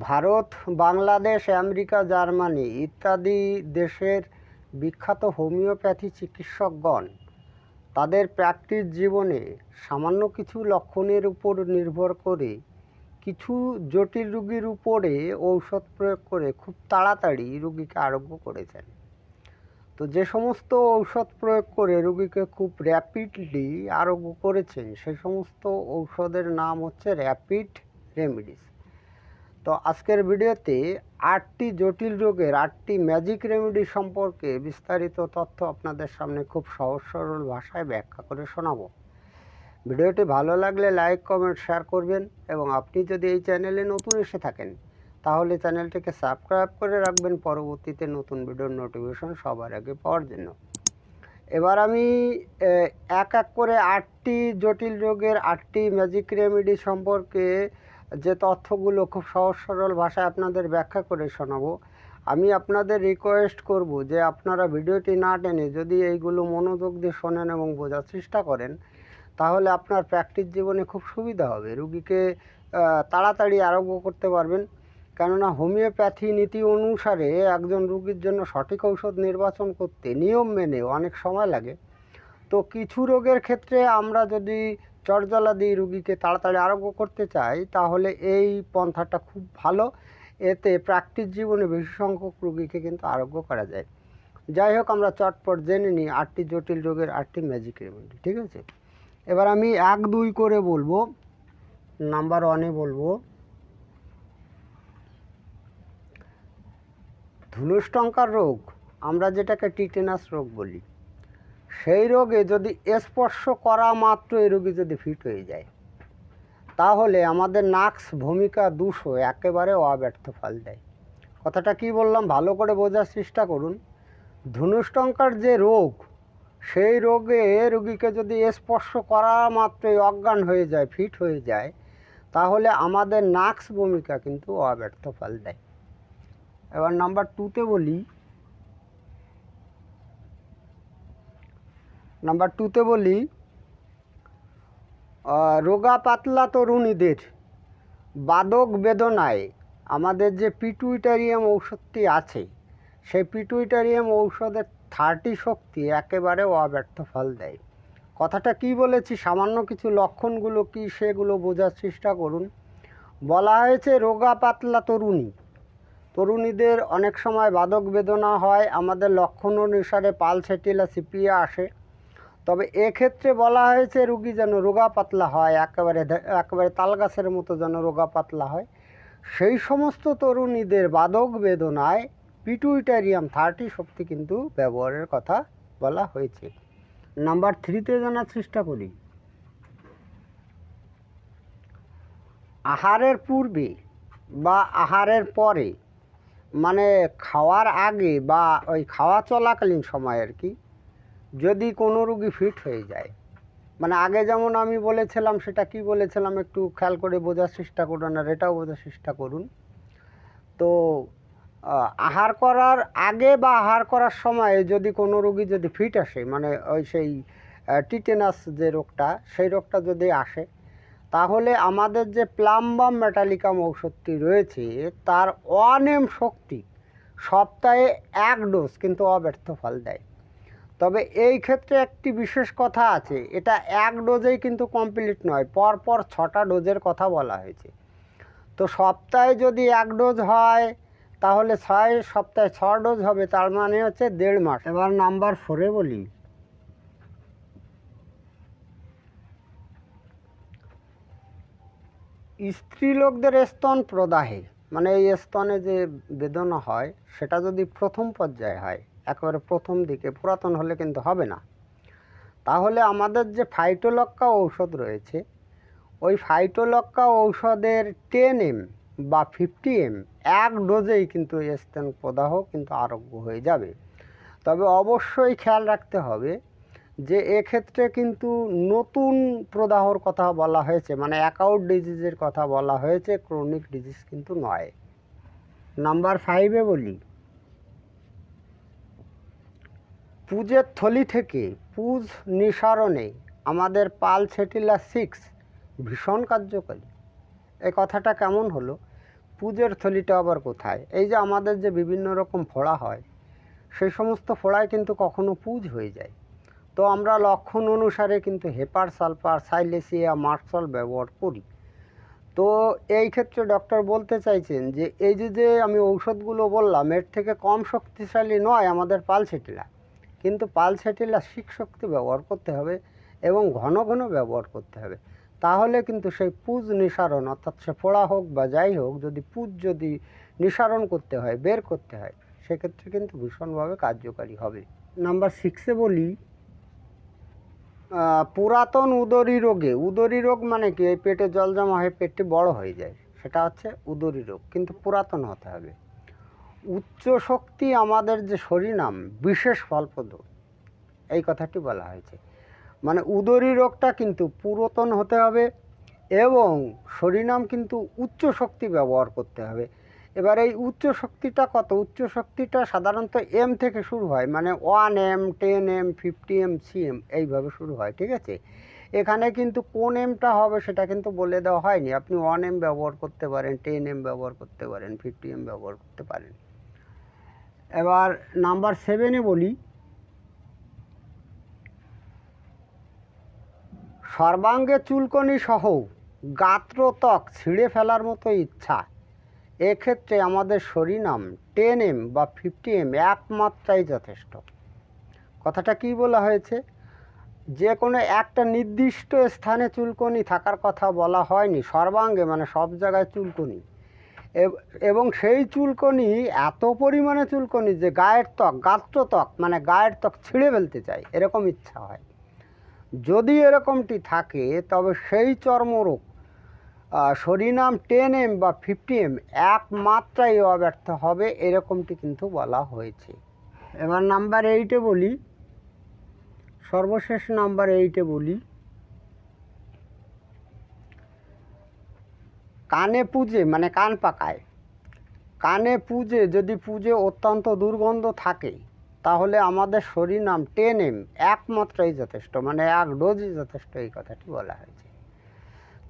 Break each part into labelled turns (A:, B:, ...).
A: Bharat, Bangladesh, America, Germany ইত্যাদি দেশের বিখ্যাত হোমিওপ্যাথি চিকিৎসকগণ তাদের প্র্যাকটিস জীবনে সামান্য কিছু লক্ষণের উপর নির্ভর করে কিছু জটিল রুগীর উপরে ঔষধ প্রয়োগ করে খুব তাড়াতাড়ি রুগীকে আরোগ্য করেছেন। তো যে সমস্ত ঔষধ প্রয়োগ করে রুগীকে খুব র্যাপিডলি আরোগ্য করেছেন সেই সমস্ত ঔষধের নাম হচ্ছে র্যাপিড রেমিডিস তো আজকের ভিডিওতে আটটি জটিল রোগের আটটি ম্যাজিক রেমেডি সম্পর্কে বিস্তারিত তথ্য আপনাদের সামনে খুব সহজ সরল ভাষায় ব্যাখ্যা করে শোনাবো। ভিডিওটি ভালো লাগলে লাইক কমেন্ট শেয়ার করবেন এবং আপনি যদি এই চ্যানেলে নতুন এসে থাকেন, তাহলে চ্যানেলটিকে সাবস্ক্রাইব করে রাখবেন। পরবর্তীতে নতুন ভিডিওর নোটিফিকেশন সবার আগে পাওয়ার জন্য। এবার আমি এক এক করে আটটি জটিল রোগের আটটি ম্যাজিক রেমেডি সম্পর্কে যে তথ্যগুলো খুব সহজ সরল ভাষায় আপনাদের ব্যাখ্যা করে শোনাবো। আমি আপনাদের রিকোয়েস্ট করব যে আপনারা ভিডিওটি না টেনে যদি এইগুলো মনোযোগ দিয়ে শোনেন এবং বোঝার চেষ্টা করেন, তাহলে আপনার প্র্যাকটিস জীবনে খুব সুবিধা হবে। রুগীকে তাড়াতাড়ি আরোগ্য করতে পারবেন। কেননা হোমিওপ্যাথি নীতি অনুসারে একজন রুগীর জন্য সঠিক ঔষধ নির্বাচন করতে নিয়ম মেনে অনেক সময় লাগে। তো কিছু রোগের ক্ষেত্রে আমরা যদি চটজলা দিই রুগীকে তাড়াতাড়ি আরোগ্য করতে চাই, তাহলে এই পন্থাটা খুব ভালো। এতে প্র্যাকটিস জীবনে বেশি সংখ্যক রুগীকে কিন্তু আরোগ্য করা যায়। যাই হোক, আমরা চটপট জেনে নিই আটটি জটিল রোগের আটটি ম্যাজিক রেমেডি ঠিক আছে? এবার আমি এক দুই করে বলব। নাম্বার ওয়ানে বলব। ধনুষ্টঙ্কার রোগ, আমরা যেটাকে টিটেনাস রোগ বলি সেই রোগে যদি স্পর্শ করা মাত্র এই রোগী যদি ফিট হয়ে যায়, তাহলে আমাদের নাক্স ভূমিকা দুশো, একেবারে অব্যর্থ ফল দেয়। কথাটা কি বললাম? ভালো করে বোঝার চেষ্টা করুন। ধনুষ্টঙ্কার যে রোগ, সেই রোগে রোগীকে যদি স্পর্শ করা মাত্রই অজ্ঞান হয়ে যায় ফিট হয়ে যায়, তাহলে আমাদের নাক্স ভূমিকা কিন্তু অব্যর্থ ফল দেয়। এবার নাম্বার টুতে বলি নাম্বার টুতে বলি রোগা পাতলা তরুণীদের বাদক বেদনায় আমাদের যে পিটুইটারিয়াম ঔষধটি আছে, সেই পিটুইটারিয়াম ঔষধের থার্টি শক্তি একেবারে অব্যর্থ ফল দেয়। কথাটা কি বলেছি, সামান্য কিছু লক্ষণগুলো কি সেগুলো বোঝার চেষ্টা করুন। বলা হয়েছে রোগা পাতলা তরুণী, তরুণীদের অনেক সময় বাদক বেদনা হয়, আমাদের লক্ষণ অনুসারে পাল সেটিলা সিপিয়া আসে। তবে এক্ষেত্রে বলা হয়েছে রুগী যেন রোগা পাতলা হয়, একেবারে একেবারে তালগাছের মতো যেন রোগা পাতলা হয়। সেই সমস্ত তরুণীদের বাদক বেদনায় পিটুইটারিয়াম থার্টি শক্তি কিন্তু ব্যবহারের কথা বলা হয়েছে। নাম্বার থ্রিতে জানার চেষ্টা করি। আহারের পূর্বে বা আহারের পরে মানে খাওয়ার আগে বা ওই খাওয়া চলাকালীন সময় আর কি যদি কোনো রুগী ফিট হয়ে যায় মানে আগে যেমন আমি বলেছিলাম, সেটা কি বলেছিলাম একটু খেয়াল করে বোঝার চেষ্টা করুন আর এটাও বোঝার চেষ্টা করুন। তো আহার করার আগে বা আহার করার সময় যদি কোনো রুগী যদি ফিট আসে মানে ওই সেই টিটেনাস যে রোগটা, সেই রোগটা যদি আসে, তাহলে আমাদের যে প্লাম্বাম মেটালিকাম ঔষধটি রয়েছে, তার অনেম শক্তি সপ্তাহে এক ডোজ কিন্তু অব্যর্থ ফল দেয়। তবে এই ক্ষেত্রে একটি বিশেষ কথা আছে। এটা এক ডোজেই কিন্তু কমপ্লিট নয় পর পর ছটা ডোজের কথা বলা হয়েছে। তো সপ্তাহে যদি এক ডোজ হয়, তাহলে ছয়, সপ্তাহে ছ ডোজ হবে, তার মানে হচ্ছে দেড় মাস। এবার নাম্বার ফোরে বলি। স্ত্রী লোকদের স্তন প্রদাহে মানে এই স্তনে যে বেদনা হয়, সেটা যদি প্রথম পর্যায়ে হয় একেবারে প্রথম দিকে, পুরাতন হলে কিন্তু হবে না। তাহলে আমাদের যে ফাইটোলক্কা ঔষধ রয়েছে, ওই ফাইটোলক্কা ঔষধের টেন এম বা ফিফটি এম এক ডোজেই কিন্তু স্তন প্রদাহ কিন্তু আরোগ্য হয়ে যাবে। তবে অবশ্যই খেয়াল রাখতে হবে যে এক্ষেত্রে কিন্তু নতুন প্রদাহর কথা বলা হয়েছে মানে অ্যাকাউট ডিজিজের কথা বলা হয়েছে ক্রনিক ডিজিজ কিন্তু নয়। নাম্বার ফাইভে বলি পুজের থলি থেকে পুজ নিঃসরণে আমাদের পাল সেটিলা সিক্স ভীষণ কার্যকরী। এই কথাটা কেমন হলো? পুজের থলিটা আবার কোথায়? এই যে আমাদের যে বিভিন্ন রকম ফোড়া হয়, সেই সমস্ত ফোড়ায় কিন্তু কখনো পুজ হয়ে যায়। তো আমরা লক্ষণ অনুসারে কিন্তু হেপার সালফার সাইলেসিয়া, মার্সল ব্যবহার করি। তো এই ক্ষেত্রে ডক্টর বলতে চাইছেন যে, এই যে যে আমি ঔষধগুলো বললাম, এর থেকে কম শক্তিশালী নয় আমাদের পাল পালসেটিলা কিন্তু পালসেটিলা শিক শক্তি ব্যবহার করতে হবে এবং ঘন ঘন ব্যবহার করতে হবে। তাহলে কিন্তু সেই পুজ নিঃসারণ, অর্থাৎ সে ফোড়া হোক বা যাই হোক, যদি পুজ যদি নিঃসারণ করতে হয়, বের করতে হয়, সেক্ষেত্রে কিন্তু ভীষণভাবে কার্যকারী হবে। নাম্বার সিক্সে বলি পুরাতন উদরী রোগে, উদরী রোগ মানে কি? এই পেটে জল জমা হয়ে পেটটি বড় হয়ে যায়। সেটা হচ্ছে উদরী রোগ, কিন্তু পুরাতন হতে হবে। উচ্চ শক্তি আমাদের যে শরীরাম বিশেষ ফলপ্রদ, এই কথাটি বলা হয়েছে। মানে উদরী রোগটা কিন্তু পুরাতন হতে হবে এবং শরীরাম কিন্তু উচ্চ শক্তি ব্যবহার করতে হবে। এবার এই উচ্চ শক্তিটা কত? উচ্চ শক্তিটা সাধারণত এম থেকে শুরু হয় মানে one M ten M fifty M C M এইভাবে শুরু হয়, ঠিক আছে? এখানে কিন্তু কোন এমটা হবে সেটা কিন্তু বলে দেওয়া হয়নি। আপনি ওয়ান এম ব্যবহার করতে পারেন, টেন এম ব্যবহার করতে পারেন, ফিফটি এম ব্যবহার করতে পারেন। এবার নাম্বার সেভেনে বলি। সর্বাঙ্গে চুলকনি সহ গাত্রত্বক ছিঁড়ে ফেলার মতো ইচ্ছা। এক্ষেত্রে আমাদের সরিনাম টেন এম বা ফিফটি এম একমাত্রাই যথেষ্ট। কথাটা কি বলা হয়েছে? যে কোনো একটা নির্দিষ্ট স্থানে চুলকনি থাকার কথা বলা হয়নি। সর্বাঙ্গে মানে সব জায়গায় চুলকনি। এব- সেই চুলকনি এত পরিমাণে চুলকনি যে গায়ের ত্বক, গাত্র ত্বক মানে গায়ের ত্বক ছিঁড়ে ফেলতে চাই এরকম ইচ্ছা হয়। যদি এরকমটি থাকে, তবে সেই চর্মরোগ সরিনাম টেন এম বা ফিফটি এম একমাত্রাই অব্যর্থ হবে, এরকমটি কিন্তু বলা হয়েছে। এবার নাম্বার এইটে বলি। সর্বশেষ নাম্বার এইটে বলি। কানে পুজে মানে কান পাকায়। কানে পুজে, যদি পুজে অত্যন্ত দুর্গন্ধ থাকে, তাহলে আমাদের শরীর নাম টেন এম একমাত্রই যথেষ্ট মানে এক ডোজই যথেষ্ট এই কথাটি বলা হয়েছে।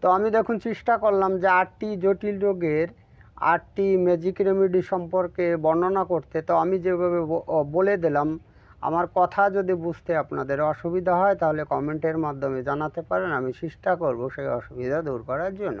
A: তো আমি দেখুন চেষ্টা করলাম যে আটটি জটিল রোগের, আটটি ম্যাজিক রেমেডি সম্পর্কে বর্ণনা করতে। তো আমি যেভাবে বলে দিলাম, আমার কথা যদি বুঝতে আপনাদের অসুবিধা হয়, তাহলে কমেন্টের মাধ্যমে জানাতে পারেন। আমি চেষ্টা করব সেই অসুবিধা দূর করার জন্য।